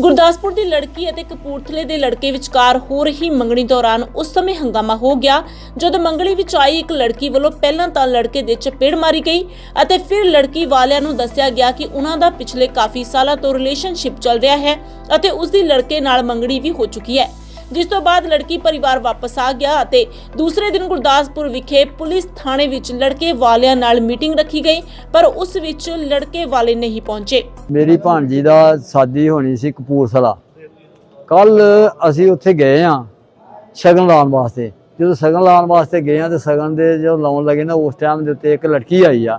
ਗੁਰਦਾਸਪੁਰ ਦੀ ਲੜਕੀ ਅਤੇ ਕਪੂਰਥਲੇ ਦੇ ਲੜਕੇ ਵਿਚਕਾਰ ਹੋ ਰਹੀ ਮੰਗਣੀ ਦੌਰਾਨ ਉਸ ਸਮੇਂ ਹੰਗਾਮਾ ਹੋ ਗਿਆ, ਜਦੋਂ ਮੰਗਣੀ ਵਿੱਚ ਆਈ ਇੱਕ ਲੜਕੀ ਵੱਲੋਂ ਪਹਿਲਾਂ ਤਾਂ ਲੜਕੇ ਦੇ ਚਪੇੜ ਮਾਰੀ ਗਈ ਅਤੇ ਫਿਰ ਲੜਕੀ ਵਾਲਿਆਂ ਨੂੰ ਦੱਸਿਆ ਗਿਆ ਕਿ ਉਹਨਾਂ ਦਾ ਪਿਛਲੇ ਕਾਫੀ ਸਾਲਾਂ ਤੋਂ ਰਿਲੇਸ਼ਨਸ਼ਿਪ ਚੱਲ ਰਿਹਾ ਹੈ ਅਤੇ ਉਸ ਦੀ ਲੜਕੇ ਨਾਲ ਮੰਗਣੀ ਵੀ ਹੋ ਚੁੱਕੀ ਹੈ। ਜਿਸ ਤੋਂ ਬਾਅਦ ਲੜਕੀ ਪਰਿਵਾਰ ਵਾਪਸ ਆ ਗਿਆ ਅਤੇ ਦੂਸਰੇ ਦਿਨ ਗੁਰਦਾਸਪੁਰ ਵਿਖੇ ਪੁਲਿਸ ਥਾਣੇ ਵਿੱਚ ਲੜਕੇ ਵਾਲਿਆਂ ਨਾਲ ਮੀਟਿੰਗ ਰੱਖੀ ਗਈ, ਪਰ ਉਸ ਵਿੱਚ ਲੜਕੇ ਵਾਲੇ ਨਹੀਂ ਪਹੁੰਚੇ। ਮੇਰੀ ਭਾਣਜੀ ਦਾ ਸ਼ਾਦੀ ਹੋਣੀ ਸੀ ਕਪੂਰਥਲਾ। ਕੱਲ ਅਸੀਂ ਉੱਥੇ ਗਏ ਆ ਸ਼ਗਨ ਲਾਉਣ ਵਾਸਤੇ। ਜਦੋਂ ਸ਼ਗਨ ਲਾਉਣ ਵਾਸਤੇ ਗਏ ਆ ਤੇ ਸ਼ਗਨ ਦੇ ਜਦੋਂ ਲਾਉਣ ਲੱਗੇ ਨਾ, ਉਸ ਟਾਈਮ ਦੇ ਉੱਤੇ ਇੱਕ ਲੜਕੀ ਆਈ ਆ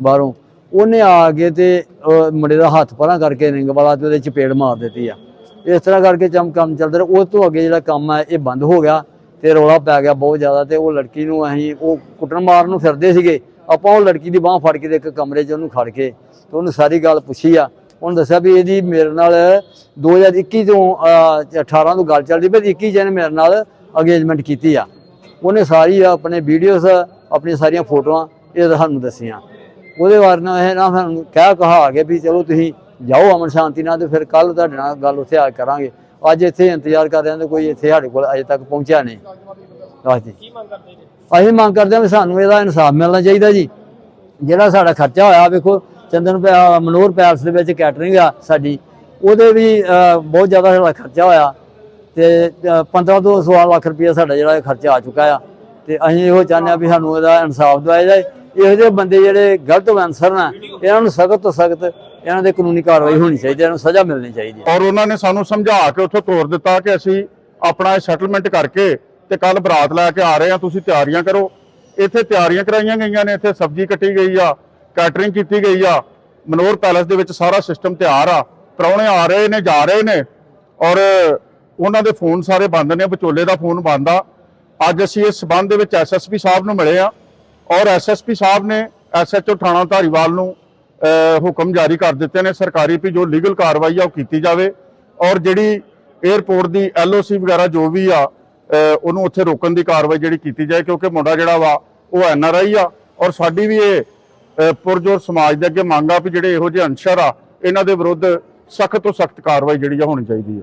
ਬਾਹਰੋਂ। ਉਹਨੇ ਆ ਕੇ ਤੇ ਮੁੰਡੇ ਦਾ ਹੱਥ ਪਰਾਂ ਕਰਕੇ ਰਿੰਗ ਵਾਲਾ ਤੇ ਉਹਦੇ ਚਪੇੜ ਮਾਰ ਦਿੱਤੀ ਆ। ਇਸ ਤਰ੍ਹਾਂ ਕਰਕੇ ਚਮ ਕੰਮ ਚੱਲਦਾ ਰਿਹਾ। ਉਸ ਤੋਂ ਅੱਗੇ ਜਿਹੜਾ ਕੰਮ ਹੈ ਇਹ ਬੰਦ ਹੋ ਗਿਆ ਤੇ ਰੌਲਾ ਪੈ ਗਿਆ ਬਹੁਤ ਜ਼ਿਆਦਾ ਤੇ ਉਹ ਲੜਕੀ ਨੂੰ ਅਸੀਂ ਉਹ ਕੁੱਟਣ ਮਾਰਨ ਨੂੰ ਫਿਰਦੇ ਸੀਗੇ। ਆਪਾਂ ਉਹ ਲੜਕੀ ਦੀ ਬਾਹ ਫੜ ਕੇ ਤੇ ਇੱਕ ਕਮਰੇ 'ਚ ਉਹਨੂੰ ਖੜ ਕੇ ਤੇ ਉਹਨੂੰ ਸਾਰੀ ਗੱਲ ਪੁੱਛੀ ਆ। ਉਹਨੂੰ ਦੱਸਿਆ ਵੀ ਇਹਦੀ ਮੇਰੇ ਨਾਲ 2021 ਤੋਂ ਅਹ, 18 ਤੋਂ ਗੱਲ ਚੱਲਦੀ ਪਈ 21 ਜਨ ਮੇਰੇ ਨਾਲ ਅਗੇਜਮੈਂਟ ਕੀਤੀ ਆ। ਉਹਨੇ ਸਾਰੀ ਆਪਣੇ ਵੀਡੀਓਜ਼ ਆਪਣੀਆਂ ਸਾਰੀਆਂ ਫੋਟੋਆਂ ਇਹ ਸਾਨੂੰ ਦੱਸੀਆਂ। ਉਹਦੇ ਬਾਰੇ ਨਾਲ ਇਹ ਨਾ ਸਾਨੂੰ ਕਹਿ ਕਹਾ ਕੇ ਵੀ ਚਲੋ ਤੁਸੀਂ ਜਾਓ ਅਮਨ ਸ਼ਾਂਤੀ ਨਾਲ ਤੇ ਫਿਰ ਕੱਲ ਤੁਹਾਡੇ ਨਾਲ ਗੱਲ ਉੱਥੇ ਆ ਕੇ ਕਰਾਂਗੇ। ਅੱਜ ਇੱਥੇ ਇੰਤਜ਼ਾਰ ਕਰ ਰਹੇ ਹਾਂ ਤੇ ਕੋਈ ਇੱਥੇ ਸਾਡੇ ਕੋਲ ਅਜੇ ਤੱਕ ਪਹੁੰਚਿਆ ਨਹੀਂ। ਹਾਂਜੀ ਅਸੀਂ ਮੰਗ ਕਰਦੇ ਹਾਂ ਵੀ ਸਾਨੂੰ ਇਹਦਾ ਇਨਸਾਫ ਮਿਲਣਾ ਚਾਹੀਦਾ ਜੀ। ਜਿਹੜਾ ਸਾਡਾ ਖਰਚਾ ਹੋਇਆ ਵੇਖੋ ਚੰਦਨ ਮਨੋਹਰ ਪੈਲਸ ਦੇ ਵਿੱਚ ਕੈਟਰਿੰਗ ਆ ਸਾਡੀ। ਉਹਦੇ ਵੀ ਬਹੁਤ ਜ਼ਿਆਦਾ ਸਾਡਾ ਖਰਚਾ ਹੋਇਆ ਤੇ ਅਹ, 15 ਤੋਂ 16 ਲੱਖ ਰੁਪਏ ਸਾਡਾ ਜਿਹੜਾ ਖਰਚਾ ਆ ਚੁੱਕਾ ਆ। ਤੇ ਅਸੀਂ ਇਹੋ ਚਾਹੁੰਦੇ ਆ ਵੀ ਸਾਨੂੰ ਇਹਦਾ ਇਨਸਾਫ ਦਿਵਾਇਆ ਜਾਏ। ਇਹੋ ਜਿਹੇ ਬੰਦੇ ਜਿਹੜੇ ਗਲਤ ਅਨਸਰ ਨੇ ਇਹਨਾਂ ਨੂੰ ਸਖਤ ਤੋਂ ਸਖਤ ਇਹਨਾਂ ਦੇ ਕਾਨੂੰਨੀ ਕਾਰਵਾਈ ਹੋਣੀ ਚਾਹੀਦੀ ਹੈ, ਇਹਨਾਂ ਨੂੰ ਸਜ਼ਾ ਮਿਲਣੀ ਚਾਹੀਦੀ ਹੈ। ਔਰ ਉਹਨਾਂ ਨੇ ਸਾਨੂੰ ਸਮਝਾ ਕੇ ਉੱਥੋਂ ਤੋਰ ਦਿੱਤਾ ਕਿ ਅਸੀਂ ਆਪਣਾ ਸੈਟਲਮੈਂਟ ਕਰਕੇ ਤੇ ਕੱਲ ਬਰਾਤ ਲੈ ਕੇ ਆ ਰਹੇ ਆ ਤੁਸੀਂ ਤਿਆਰੀਆਂ ਕਰੋ। ਇੱਥੇ ਤਿਆਰੀਆਂ ਕਰਾਈਆਂ ਗਈਆਂ ਨੇ, ਇੱਥੇ ਸਬਜ਼ੀ ਕੱਟੀ ਗਈ ਆ ਕੈਟਰਿੰਗ ਕੀਤੀ ਗਈ ਆ। ਮਨੋਰ ਪੈਲੇਸ ਦੇ ਵਿੱਚ ਸਾਰਾ ਸਿਸਟਮ ਤਿਆਰ ਆ। ਪ੍ਰਾਹੁਣੇ ਆ ਰਹੇ ਨੇ, ਜਾ ਰਹੇ ਨੇ। ਔਰ ਉਹਨਾਂ ਦੇ ਫੋਨ ਸਾਰੇ ਬੰਦ ਨੇ, ਵਿਚੋਲੇ ਦਾ ਫੋਨ ਬੰਦ ਆ। ਅੱਜ ਅਸੀਂ ਇਸ ਸਬੰਧ ਦੇ ਵਿੱਚ ਐਸਐਸਪੀ ਸਾਹਿਬ ਨੂੰ ਮਿਲੇ ਆ। ਔਰ ਐਸਐਸਪੀ ਸਾਹਿਬ ਨੇ ਐਸਐਚਓ ਥਾਣਾ ਧਾਰੀਵਾਲ ਨੂੰ ਹੁਕਮ ਜਾਰੀ ਕਰ ਦਿੱਤੇ ਨੇ ਸਰਕਾਰੀ ਵੀ ਜੋ ਲੀਗਲ ਕਾਰਵਾਈ ਆ ਉਹ ਕੀਤੀ ਜਾਵੇ ਔਰ ਜਿਹੜੀ 에ਅਰਪੋਰਟ ਦੀ ਐਲਓਸੀ ਵਗੈਰਾ ਜੋ ਵੀ ਆ ਉਹਨੂੰ ਉੱਥੇ ਰੋਕਣ ਦੀ ਕਾਰਵਾਈ ਜਿਹੜੀ ਕੀਤੀ ਜਾਏ ਕਿਉਂਕਿ ਮੁੰਡਾ ਜਿਹੜਾ ਵਾ, ਉਹ ਐਨਆਰਆਈ ਆ ਔਰ ਸਾਡੀ ਵੀ ਇਹ ਪੁਰਜੋਰ ਸਮਾਜ ਦੇ ਅੱਗੇ ਮੰਗ ਆ ਵੀ ਜਿਹੜੇ ਇਹੋ ਜਿਹੇ ਅਨਸ਼ਰ ਆ, ਇਹਨਾਂ ਦੇ ਵਿਰੁੱਧ ਸਖਤ ਤੋਂ ਸਖਤ ਕਾਰਵਾਈ ਜਿਹੜੀ ਆ ਹੋਣੀ ਚਾਹੀਦੀ ਆ।